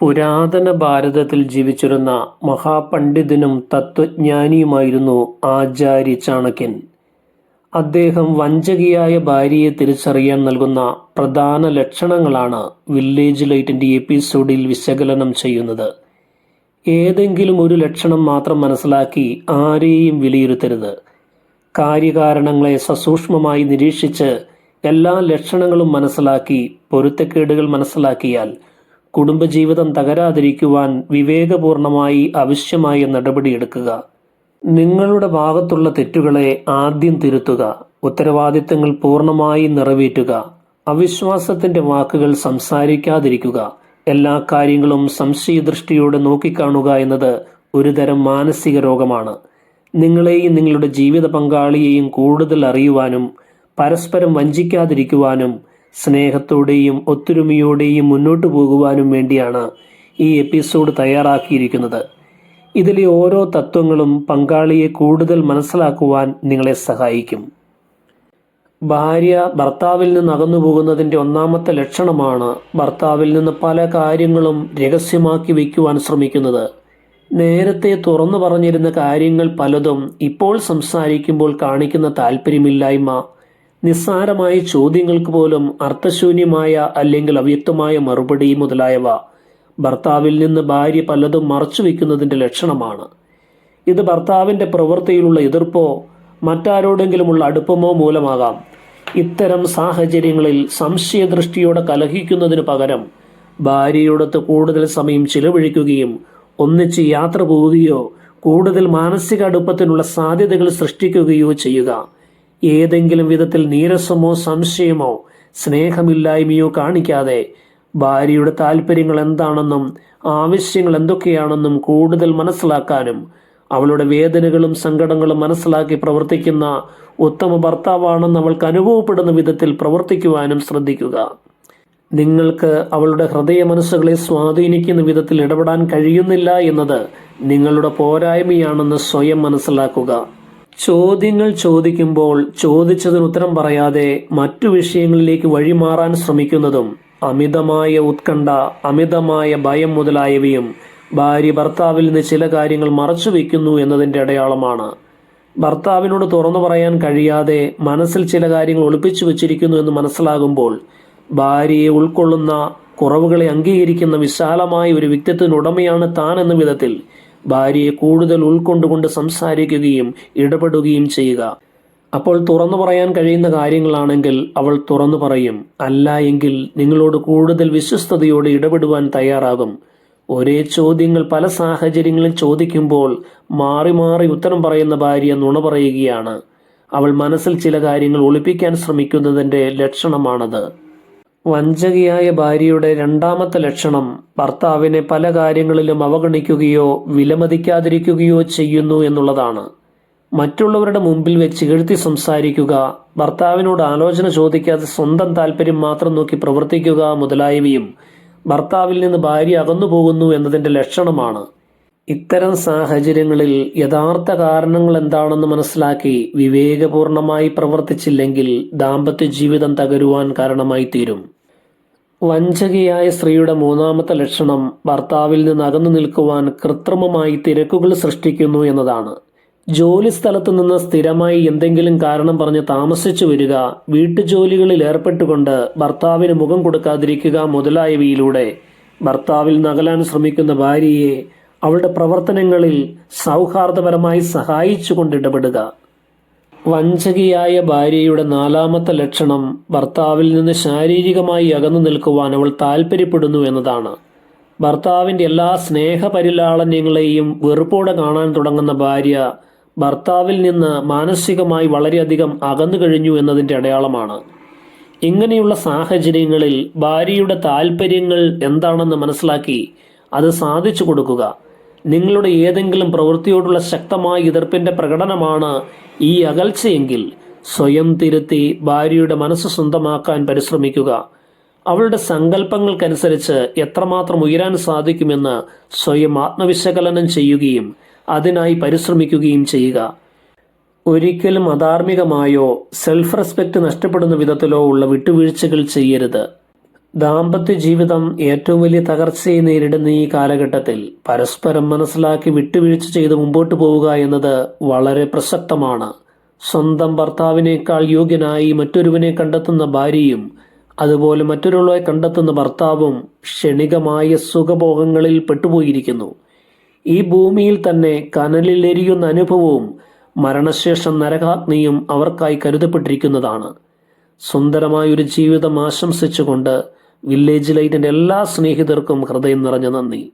പുരാതന ഭാരതത്തിൽ ജീവിച്ചിരുന്ന മഹാപണ്ഡിതനും തത്വജ്ഞാനിയുമായിരുന്നു ആചാര്യ ചാണക്യൻ. അദ്ദേഹം വഞ്ചകിയായ ഭാര്യയെ തിരിച്ചറിയാൻ നൽകുന്ന പ്രധാന ലക്ഷണങ്ങളാണ് വില്ലേജ് ലൈറ്റിന്റെ എപ്പിസോഡിൽ വിശകലനം ചെയ്യുന്നത്. ഏതെങ്കിലും ഒരു ലക്ഷണം മാത്രം മനസ്സിലാക്കി ആരെയും വിലയിരുത്തരുത്. കാര്യകാരണങ്ങളെ സസൂക്ഷ്മമായി നിരീക്ഷിച്ച് എല്ലാ ലക്ഷണങ്ങളും മനസ്സിലാക്കി പൊരുത്തക്കേടുകൾ മനസ്സിലാക്കിയാൽ കുടുംബജീവിതം തകരാതിരിക്കുവാൻ വിവേകപൂർണമായി ആവശ്യമായ നടപടിയെടുക്കുക നിങ്ങളുടെ ഭാഗത്തുള്ള തെറ്റുകളെ ആദ്യം തിരുത്തുക. ഉത്തരവാദിത്തങ്ങൾ പൂർണമായി നിറവേറ്റുക. അവിശ്വാസത്തിന്റെ വാക്കുകൾ സംസാരിക്കാതിരിക്കുക. എല്ലാ കാര്യങ്ങളും സംശയദൃഷ്ടിയോടെ നോക്കിക്കാണുക എന്നത് ഒരുതരം മാനസിക രോഗമാണ്. നിങ്ങളെയും നിങ്ങളുടെ ജീവിത പങ്കാളിയെയും കൂടുതൽ അറിയുവാനും പരസ്പരം വഞ്ചിക്കാതിരിക്കുവാനും സ്നേഹത്തോടെയും ഒത്തൊരുമയോടെയും മുന്നോട്ടു പോകുവാനും വേണ്ടിയാണ് ഈ എപ്പിസോഡ് തയ്യാറാക്കിയിരിക്കുന്നത്. ഇതിലെ ഓരോ തത്വങ്ങളും പങ്കാളിയെ കൂടുതൽ മനസ്സിലാക്കുവാൻ നിങ്ങളെ സഹായിക്കും. ഭാര്യ ഭർത്താവിൽ നിന്ന് അകന്നു പോകുന്നതിന്റെ ഒന്നാമത്തെ ലക്ഷണമാണ് ഭർത്താവിൽ നിന്ന് പല കാര്യങ്ങളും രഹസ്യമാക്കി വയ്ക്കുവാൻ ശ്രമിക്കുന്നത്. നേരത്തെ തുറന്നു പറഞ്ഞിരുന്ന കാര്യങ്ങൾ പലതും ഇപ്പോൾ സംസാരിക്കുമ്പോൾ കാണിക്കുന്ന താല്പര്യമില്ലായ്മ നിസ്സാരമായ ചോദ്യങ്ങൾക്ക് പോലും അർത്ഥശൂന്യമായ അല്ലെങ്കിൽ അവ്യക്തമായ മറുപടി മുതലായവ ഭർത്താവിൽ നിന്ന് ഭാര്യ പലതും മറച്ചു വയ്ക്കുന്നതിന്റെ ലക്ഷണമാണ്. ഇത് ഭർത്താവിന്റെ പ്രവൃത്തിയിലുള്ള എതിർപ്പോ മറ്റാരോടെങ്കിലുമുള്ള അടുപ്പമോ മൂലമാകാം. ഇത്തരം സാഹചര്യങ്ങളിൽ സംശയദൃഷ്ടിയോടെ കലഹിക്കുന്നതിന് പകരം ഭാര്യയോടൊത്ത് കൂടുതൽ സമയം ചിലവഴിക്കുകയും ഒന്നിച്ച് യാത്ര പോവുകയോ കൂടുതൽ മാനസിക അടുപ്പത്തിനുള്ള സാധ്യതകൾ സൃഷ്ടിക്കുകയോ ചെയ്യുക. ഏതെങ്കിലും വിധത്തിൽ നീരസമോ സംശയമോ സ്നേഹമില്ലായ്മയോ കാണിക്കാതെ ഭാര്യയുടെ താല്പര്യങ്ങൾ എന്താണെന്നും ആവശ്യങ്ങൾ എന്തൊക്കെയാണെന്നും കൂടുതൽ മനസ്സിലാക്കാനും അവളുടെ വേദനകളും സങ്കടങ്ങളും മനസ്സിലാക്കി പ്രവർത്തിക്കുന്ന ഉത്തമ ഭർത്താവാണെന്ന് അവൾക്ക് അനുഭവപ്പെടുന്ന വിധത്തിൽ പ്രവർത്തിക്കുവാനും ശ്രദ്ധിക്കുക. നിങ്ങൾക്ക് അവളുടെ ഹൃദയ മനസ്സുകളെ സ്വാധീനിക്കുന്ന വിധത്തിൽ ഇടപെടാൻ കഴിയുന്നില്ല എന്നത് നിങ്ങളുടെ പോരായ്മയാണെന്ന് സ്വയം മനസ്സിലാക്കുക. ചോദ്യങ്ങൾ ചോദിക്കുമ്പോൾ ചോദിച്ചതിന് ഉത്തരം പറയാതെ മറ്റു വിഷയങ്ങളിലേക്ക് വഴിമാറാൻ ശ്രമിക്കുന്നതും അമിതമായ ഉത്കണ്ഠ അമിതമായ ഭയം മുതലായവയും ഭാര്യ ഭർത്താവിൽ നിന്ന് ചില കാര്യങ്ങൾ മറച്ചു വയ്ക്കുന്നു എന്നതിന്റെ അടയാളമാണ്. ഭർത്താവിനോട് തുറന്നു പറയാൻ കഴിയാതെ മനസ്സിൽ ചില കാര്യങ്ങൾ ഒളിപ്പിച്ചു വച്ചിരിക്കുന്നു എന്ന് മനസ്സിലാകുമ്പോൾ ഭാര്യയെ ഉൾക്കൊള്ളുന്ന കുറവുകളെ അംഗീകരിക്കുന്ന വിശാലമായ ഒരു വ്യക്തിത്വത്തിനുടമയാണ് താൻ എന്ന വിധത്തിൽ ഭാര്യയെ കൂടുതൽ ഉൾക്കൊണ്ടുകൊണ്ട് സംസാരിക്കുകയും ഇടപെടുകയും ചെയ്യുക. അപ്പോൾ തുറന്നു പറയാൻ കഴിയുന്ന കാര്യങ്ങളാണെങ്കിൽ അവൾ തുറന്നു പറയും അല്ല എങ്കിൽ നിങ്ങളോട് കൂടുതൽ വിശ്വസ്തയോടെ ഇടപെടുവാൻ തയ്യാറാകും. ഒരേ ചോദ്യങ്ങൾ പല സാഹചര്യങ്ങളിൽ ചോദിക്കുമ്പോൾ മാറി മാറി ഉത്തരം പറയുന്ന ഭാര്യ നുണ പറയുകയാണ്. അവൾ മനസ്സിൽ ചില കാര്യങ്ങൾ ഒളിപ്പിക്കാൻ ശ്രമിക്കുന്നതിന്റെ ലക്ഷണമാണത്. വഞ്ചകിയായ ഭാര്യയുടെ രണ്ടാമത്തെ ലക്ഷണം ഭർത്താവിനെ പല കാര്യങ്ങളിലും അവഗണിക്കുകയോ വിലമതിക്കാതിരിക്കുകയോ ചെയ്യുന്നു എന്നുള്ളതാണ്. മറ്റുള്ളവരുടെ മുമ്പിൽ വെച്ച് എഴുത്തി സംസാരിക്കുക ഭർത്താവിനോട് ആലോചന ചോദിക്കാതെ സ്വന്തം താല്പര്യം മാത്രം നോക്കി പ്രവർത്തിക്കുക മുതലായവയും ഭർത്താവിൽ നിന്ന് ഭാര്യ അകന്നുപോകുന്നു എന്നതിന്റെ ലക്ഷണമാണ്. ഇത്തരം സാഹചര്യങ്ങളിൽ യഥാർത്ഥ കാരണങ്ങൾ എന്താണെന്ന് മനസ്സിലാക്കി വിവേകപൂർണമായി പ്രവർത്തിച്ചില്ലെങ്കിൽ ദാമ്പത്യ ജീവിതം തകരുവാൻ കാരണമായി തീരും വഞ്ചകിയായ സ്ത്രീയുടെ മൂന്നാമത്തെ ലക്ഷണം ഭർത്താവിൽ നിന്ന് അകന്നു നിൽക്കുവാൻ കൃത്രിമമായി തിരക്കുകൾ സൃഷ്ടിക്കുന്നു എന്നതാണ്. ജോലി സ്ഥലത്ത് നിന്ന് സ്ഥിരമായി എന്തെങ്കിലും കാരണം പറഞ്ഞ് താമസിച്ചു വരിക വീട്ടുജോലികളിൽ ഏർപ്പെട്ടുകൊണ്ട് ഭർത്താവിന് മുഖം കൊടുക്കാതിരിക്കുക മുതലായവയിലൂടെ ഭർത്താവിൽ നകലാൻ ശ്രമിക്കുന്ന ഭാര്യയെ അവളുടെ പ്രവർത്തനങ്ങളിൽ സൗഹാർദ്ദപരമായി സഹായിച്ചുകൊണ്ട് ഇടപെടുക. വഞ്ചകിയായ ഭാര്യയുടെ നാലാമത്തെ ലക്ഷണം ഭർത്താവിൽ നിന്ന് ശാരീരികമായി അകന്നു നിൽക്കുവാൻ അവൾ താല്പര്യപ്പെടുന്നു എന്നതാണ്. ഭർത്താവിന്റെ എല്ലാ സ്നേഹപരിലാളന്യങ്ങളെയും വെറുപ്പോടെ കാണാൻ തുടങ്ങുന്ന ഭാര്യ ഭർത്താവിൽ നിന്ന് മാനസികമായി വളരെയധികം അകന്നു കഴിഞ്ഞു എന്നതിന്റെ അടയാളമാണ്. ഇങ്ങനെയുള്ള സാഹചര്യങ്ങളിൽ ഭാര്യയുടെ താല്പര്യങ്ങൾ എന്താണെന്ന് മനസ്സിലാക്കി അത് സാധിച്ചു കൊടുക്കുക. നിങ്ങളുടെ ഏതെങ്കിലും പ്രവൃത്തിയോടുള്ള ശക്തമായ എതിർപ്പിന്റെ പ്രകടനമാണ് ഈ അകൽച്ചയെങ്കിൽ സ്വയം തിരുത്തി ഭാര്യയുടെ മനസ്സ് സ്വന്തമാക്കാൻ പരിശ്രമിക്കുക. അവളുടെ സങ്കല്പങ്ങൾക്കനുസരിച്ച് എത്രമാത്രം ഉയരാൻ സാധിക്കുമെന്ന് സ്വയം ആത്മവിശകലനം ചെയ്യുകയും അതിനായി പരിശ്രമിക്കുകയും ചെയ്യുക. ഒരിക്കലും അധാർമികമായോ സെൽഫ് റെസ്പെക്റ്റ് നഷ്ടപ്പെടുന്ന വിധത്തിലോ ഉള്ള വിട്ടുവീഴ്ചകൾ ചെയ്യരുത്. ദാമ്പത്യ ജീവിതം ഏറ്റവും വലിയ തകർച്ചയെ നേരിടുന്ന ഈ കാലഘട്ടത്തിൽ പരസ്പരം മനസ്സിലാക്കി വിട്ടുവീഴ്ച ചെയ്ത് മുമ്പോട്ട് പോവുക എന്നത് വളരെ പ്രസക്തമാണ്. സ്വന്തം ഭർത്താവിനേക്കാൾ യോഗ്യനായി മറ്റൊരുവനെ കണ്ടെത്തുന്ന ഭാര്യയും അതുപോലെ മറ്റൊരാളെ കണ്ടെത്തുന്ന ഭർത്താവും ക്ഷണികമായ സുഖഭോഗങ്ങളിൽ പെട്ടുപോയിരിക്കുന്നു. ഈ ഭൂമിയിൽ തന്നെ കനലിൽ എരിയുന്ന അനുഭവവും മരണശേഷം നരകാഗ്നിയും അവർക്കായി കരുതപ്പെട്ടിരിക്കുന്നതാണ്. സുന്ദരമായൊരു ജീവിതം ആശംസിച്ചുകൊണ്ട് വില്ലേജ് ലൈറ്റിന്റെ എല്ലാ സ്നേഹിതർക്കും ഹൃദയം നിറഞ്ഞ നന്ദി.